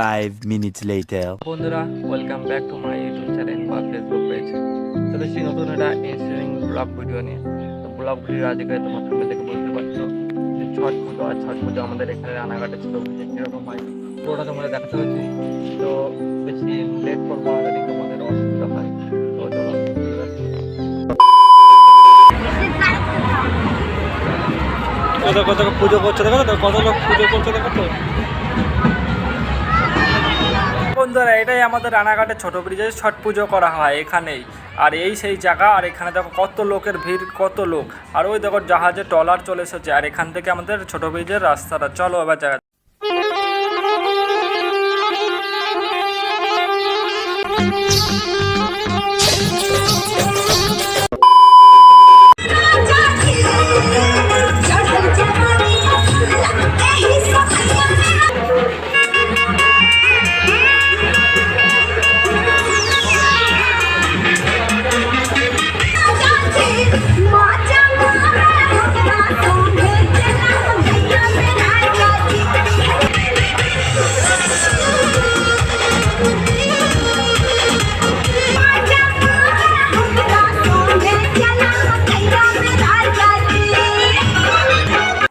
Five minutes later. বন্ধুরা welcome back to my YouTube channel বা Facebook page চলে এসেছি নতুন একটা ইনস্টারিং ব্লগ ভিডিও নিয়ে। তো ব্লগ ভিডিও আজকে তোমার সামনে থেকে বুঝতে পারছ যে ছট পুজো আর ছট পুজো আমাদের এখানে রানাঘাটে ছিল। কীরকম হয় পুরোটা তোমাদের দেখাতে হচ্ছে তো বেশি লেট করব না যদি তোমাদের অসুবিধা হয় তো চলো। কত কত পুজো করছে দেখো তো কত লোক পুজো করছে দেখো তো। বন্ধুরা, এটাই আমাদের রানাঘাটে ছোট ব্রিজে ছট পুজো করা হয় এখানেই। আর এই সেই জায়গা, আর এখানে দেখো কত লোকের ভিড়, কত লোক। আর ওই দেখো জাহাজে টলার চলে এসেছে, আর এখান থেকে আমাদের ছোট ব্রিজের রাস্তাটা। চলো এবার জায়গা 麻将。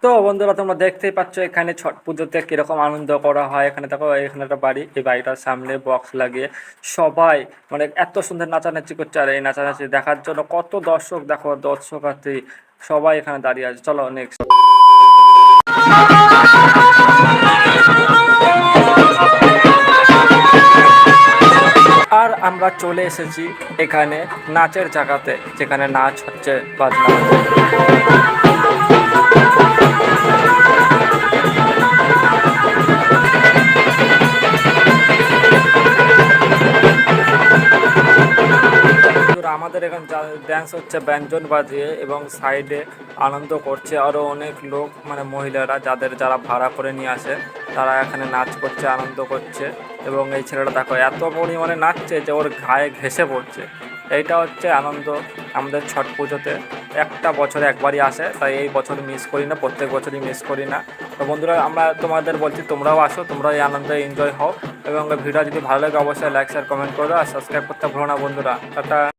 তো বন্ধুরা, তোমরা দেখতেই পাচ্ছ এখানে ছট পুজোতে কীরকম আনন্দ করা হয়। এখানে দেখো, এখানে একটা বাড়ি, এই বাড়িটার সামনে বক্স লাগিয়ে সবাই মানে এত সুন্দর নাচানাচি করছে। আর এই নাচানাচি দেখার জন্য কত দর্শক, দেখো, দর্শকার্থী সবাই এখানে দাঁড়িয়ে আছে। চলো নেক্সট আর আমরা চলে এসেছি এখানে নাচের জায়গাতে, যেখানে নাচ হচ্ছে বাজনা। আমাদের এখানে ড্যান্স হচ্ছে ব্যঞ্জন বাজিয়ে এবং সাইডে আনন্দ করছে। আরও অনেক লোক মানে মহিলারা যাদের যারা ভাড়া করে নিয়ে আসে, তারা এখানে নাচ করছে, আনন্দ করছে এবং এই ছেলেটা দেখো এত পরিমাণে নাচছে যে ওর গায়ে ঘেসে পড়ছে। এইটা হচ্ছে আনন্দ আমাদের ছট পুজোতে। একটা বছরে একবারই আসে, তাই এই বছর মিস করি না, প্রত্যেক বছরই মিস করি না। তো বন্ধুরা, আমরা তোমাদের বলছি তোমরাও আসো তোমরা এই আনন্দে এনজয় হও। এবং ভিডিও যদি ভালো লাগে, অবশ্যই লাইক শেয়ার কমেন্ট করো আর সাবস্ক্রাইব করতে ভুলো না বন্ধুরা। টাটা।